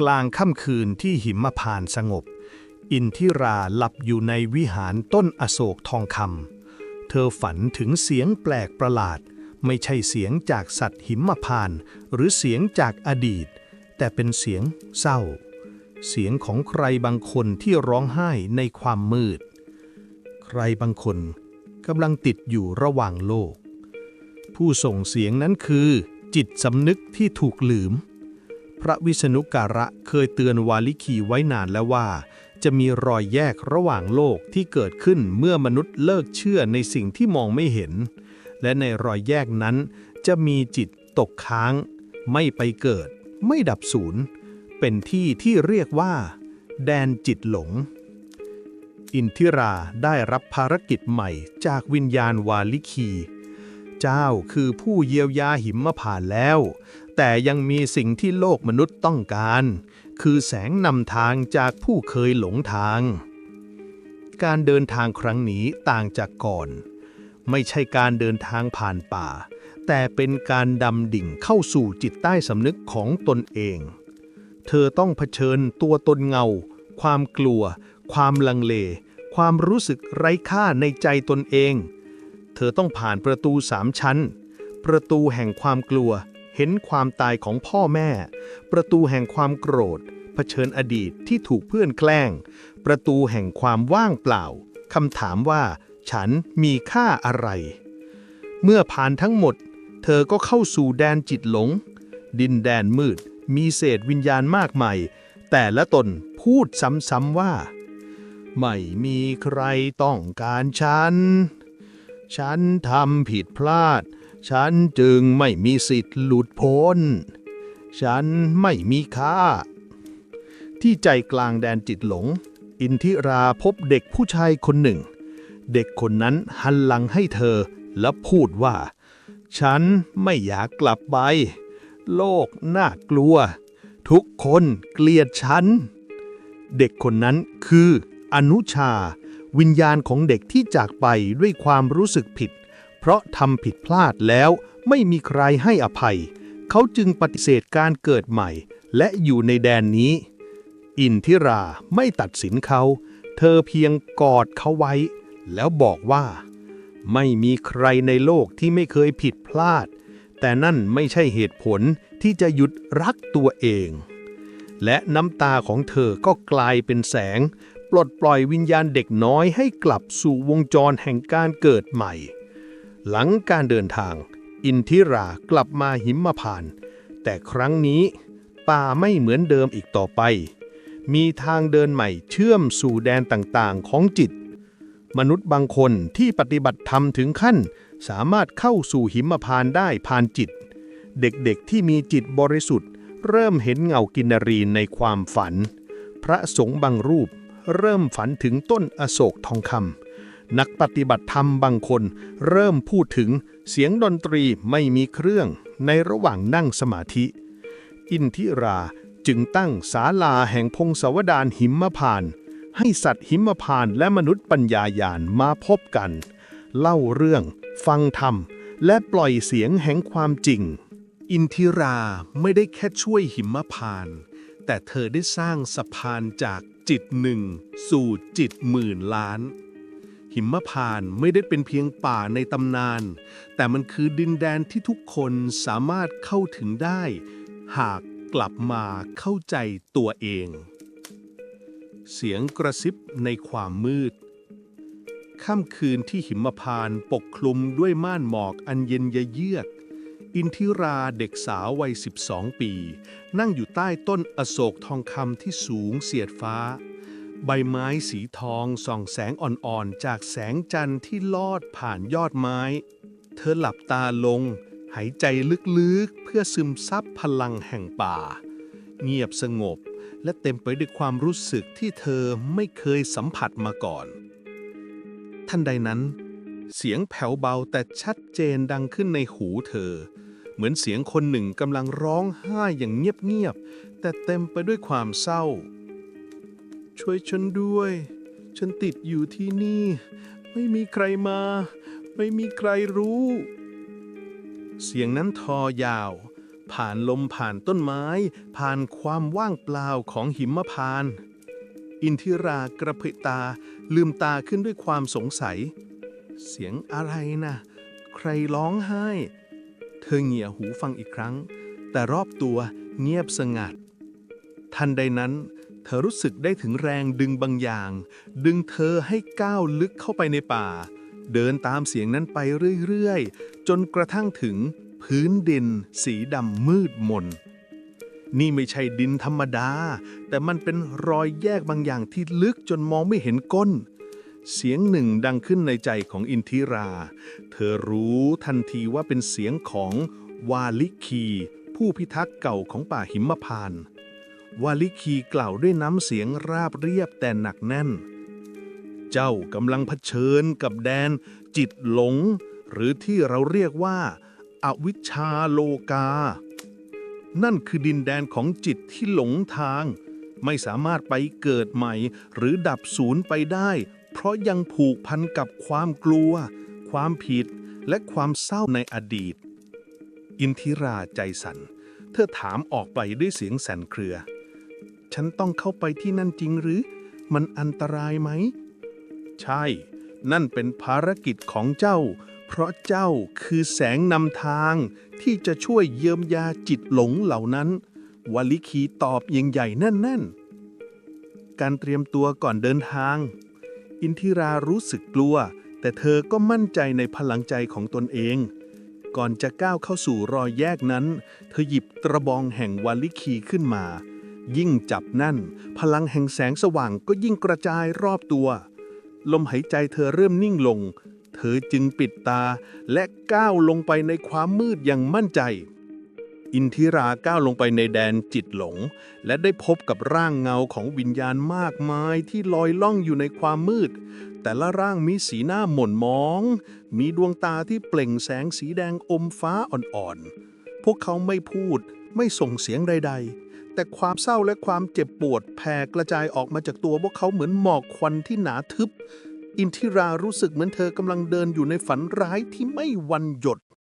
กลางค่ำคืนที่หิมพานตสงบ อินทิราหลับอยู่ในวิหารต้นอโศกทองคำเธอฝันถึงเสียงแปลกประหลาด ไม่ใช่เสียงจากสัตว์หิมพานตหรือเสียงจากอดีต แต่เป็นเสียงเศร้า เสียงของใครบางคนที่ร้องไห้ในความมืด ใครบางคนกำลังติดอยู่ระหว่างโลก ผู้ส่งเสียงนั้นคือ จิตสำนึกที่ถูกลืม พระวิษณุการะเคยเตือนวาลิคีไว้นานแล้วว่า จะมีรอยแยกระหว่างโลกที่เกิดขึ้นเมื่อมนุษย์เลิกเชื่อในสิ่งที่มองไม่เห็น และในรอยแยกนั้น จะมีจิตตกค้าง ไม่ไปเกิด ไม่ดับสูญเป็นที่ที่เรียกว่า แดนจิตหลง อินทิราได้รับภารกิจใหม่จากวิญญาณวาลิคี เจ้าคือผู้เยียวยาหิมผ่านแล้ว แต่ยังมีสิ่งที่โลกมนุษย์ต้องการ คือแสงนำทางจากผู้เคยหลงทาง การเดินทางครั้งนี้ต่างจากก่อน ไม่ใช่การเดินทางผ่านป่า แต่เป็นการดำดิ่งเข้าสู่จิตใต้สำนึกของตนเอง เธอต้องเผชิญตัวตนเงา ความกลัว ความลังเล ความรู้สึกไร้ค่าในใจตนเอง ธอต้องผ่านประตูสามชั้น ประตูแห่งความกลัว เห็นความตายของพ่อแม่ ประตูแห่งความโกรธ เผชิญอดีตที่ถูกเพื่อนแกล้ง ประตูแห่งความว่างเปล่าคำถามว่า ฉันมีค่าอะไร เมื่อผ่านทั้งหมด เธอก็เข้าสู่แดนจิตหลง ดินแดนมืด มีเศษวิญญาณมากมาย แต่ละตนพูดซ้ำๆว่า ไม่มีใครต้องการฉัน ฉันทำผิดพลาด ฉันจึงไม่มีสิทธิ์หลุดพ้น ฉันไม่มีค่า ที่ใจกลางแดนจิตหลง อินทิราพบเด็กผู้ชายคนหนึ่ง เด็กคนนั้นหันหลังให้เธอและพูดว่า ฉันไม่อยากกลับไป โลกน่ากลัว ทุกคนเกลียดฉัน เด็กคนนั้นคืออนุชา วิญญาณของเด็กที่จากไปด้วยความรู้สึกผิด เพราะทำผิดพลาดแล้วไม่มีใครให้อภัย เขาจึงปฏิเสธการเกิดใหม่ และอยู่ในแดนนี้ อินทิราไม่ตัดสินเขา เธอเพียงกอดเขาไว้ แล้วบอกว่า ไม่มีใครในโลกที่ไม่เคยผิดพลาด แต่นั่นไม่ใช่เหตุผลที่จะหยุดรักตัวเอง และน้ำตาของเธอก็กลายเป็นแสง ปลดปล่อยวิญญาณเด็กน้อยให้กลับสู่วงจรแห่งการเกิดใหม่ หลังการเดินทาง อินทิรากลับมาหิมพานต์แต่ครั้งนี้ป่าไม่เหมือนเดิมอีกต่อไป มีทางเดินใหม่เชื่อมสู่แดนต่างๆของจิต มนุษย์บางคนที่ปฏิบัติธรรมถึงขั้น สามารถเข้าสู่หิมพานต์ได้ผ่านจิต เด็กๆที่มีจิตบริสุทธิ์ เริ่มเห็นเงากินรีในความฝัน พระสงฆ์บางรูป เริ่มฝันถึงต้นอโศกทองคำนักปฏิบัติธรรมบางคน เริ่มพูดถึงเสียงดนตรีไม่มีเครื่องในระหว่างนั่งสมาธิ อินทิราจึงตั้งศาลาแห่งพงศาวดารหิมพานต์ให้สัตว์หิมพานต์และมนุษย์ปัญญายาณมาพบกัน เล่าเรื่อง ฟังธรรม และปล่อยเสียงแห่งความจริง อินทิราไม่ได้แค่ช่วยหิมพานต์ แต่เธอได้สร้างสะพานจากจิตหนึ่งสู่จิตหมื่นล้าน หิมพานต์ไม่ได้เป็นเพียงป่าในตำนาน แต่มันคือดินแดนที่ทุกคนสามารถเข้าถึงได้ หากกลับมาเข้าใจตัวเอง เสียงกระซิบในความมืด ค่ำคืนที่หิมพานต์ปกคลุมด้วยม่านหมอกอันเย็นยเยือก อินทิราเด็กสาววัย 12 ปี นั่งอยู่ใต้ต้นอโศกทองคำที่สูงเสียดฟ้า ใบไม้สีทองส่องแสงอ่อนๆ จากแสงจันทร์ที่ลอดผ่านยอดไม้ เธอหลับตาลง หายใจลึกๆ เพื่อซึมซับพลังแห่งป่า เงียบสงบและเต็มไปด้วยความรู้สึกที่เธอไม่เคยสัมผัสมาก่อนทันใดนั้น เสียงแผ่วเบาแต่ชัดเจนดังขึ้นในหูเธอ เหมือนเสียงคนหนึ่งกำลังร้องไห้อย่างเงียบๆ แต่เต็มไปด้วยความเศร้า ช่วยฉันด้วย ฉันติดอยู่ที่นี่ ไม่มีใครมา ไม่มีใครรู้ เสียงนั้นทอยาว ผ่านลมผ่านต้นไม้ ผ่านความว่างเปล่าของหิมพานต์อินทิรากระพริบตาลืมตาขึ้นด้วยความสงสัย เสียงอะไรนะ ใครร้องไห้ เธอเหงี่ยหูฟังอีกครั้ง แต่รอบตัวเงียบสงัด ทันใดนั้น เธอรู้สึกได้ถึงแรงดึงบางอย่าง ดึงเธอให้ก้าวลึกเข้าไปในป่า เดินตามเสียงนั้นไปเรื่อยๆ จนกระทั่งถึงพื้นดินสีดำมืดมน นี่ไม่ใช่ดินธรรมดา แต่มันเป็นรอยแยกบางอย่างที่ลึกจนมองไม่เห็นก้น เสียงหนึ่งดังขึ้นในใจของอินทิรา เธอรู้ทันทีว่าเป็นเสียงของวาลิคี ผู้พิทักษ์เก่าของป่าหิมพานต์วาลิคีกล่าวด้วยน้ำเสียงราบเรียบแต่หนักแน่น เจ้ากำลังเผชิญกับแดน จิตหลง หรือที่เราเรียกว่าอาวิชชาโลกา นั่นคือดินแดนของจิตที่หลงทาง ไม่สามารถไปเกิดใหม่ หรือดับศูนย์ไปได้ เพราะยังผูกพันกับความกลัว ความผิด และความเศร้าในอดีต อินทิราใจสัน่น เธอถามออกไปด้วยเสียงสั่นเครือ ฉันต้องเข้าไปที่นั่นจริงหรือ มันอันตรายไหม ใช่ นั่นเป็นภารกิจของเจ้า เพราะเจ้าคือแสงนำทางที่จะช่วยเยียมยาจิตหลงเหล่านั้น วลิคีตอบยังใหญ่แน่น ๆ การเตรียมตัวก่อนเดินทาง อินทิรารู้สึกกลัว แต่เธอก็มั่นใจในพลังใจของตนเอง ก่อนจะก้าวเข้าสู่รอยแยกนั้น เธอหยิบตะบองแห่งวาลิคีขึ้นมา ยิ่งจับนั่น พลังแห่งแสงสว่างก็ยิ่งกระจายรอบตัว ลมหายใจเธอเริ่มนิ่งลง เธอจึงปิดตาและก้าวลงไปในความมืดอย่างมั่นใจ อินทิราก้าวลงไปในแดนจิตหลง และได้พบกับร่างเงาของวิญญาณมากมายที่ลอยล่องอยู่ในความมืด แต่ละร่างมีสีหน้าหม่นมอง มีดวงตาที่เปล่งแสงสีแดงอมฟ้าอ่อนๆ พวกเขาไม่พูดไม่ส่งเสียงใด ๆ แต่ความเศร้าและความเจ็บปวดแผ่กระจายออกมาจากตัวพวกเขาเหมือนหมอกควันที่หนาทึบ อินทิรารู้สึกเหมือนเธอกำลังเดินอยู่ในฝันร้ายที่ไม่วันหยด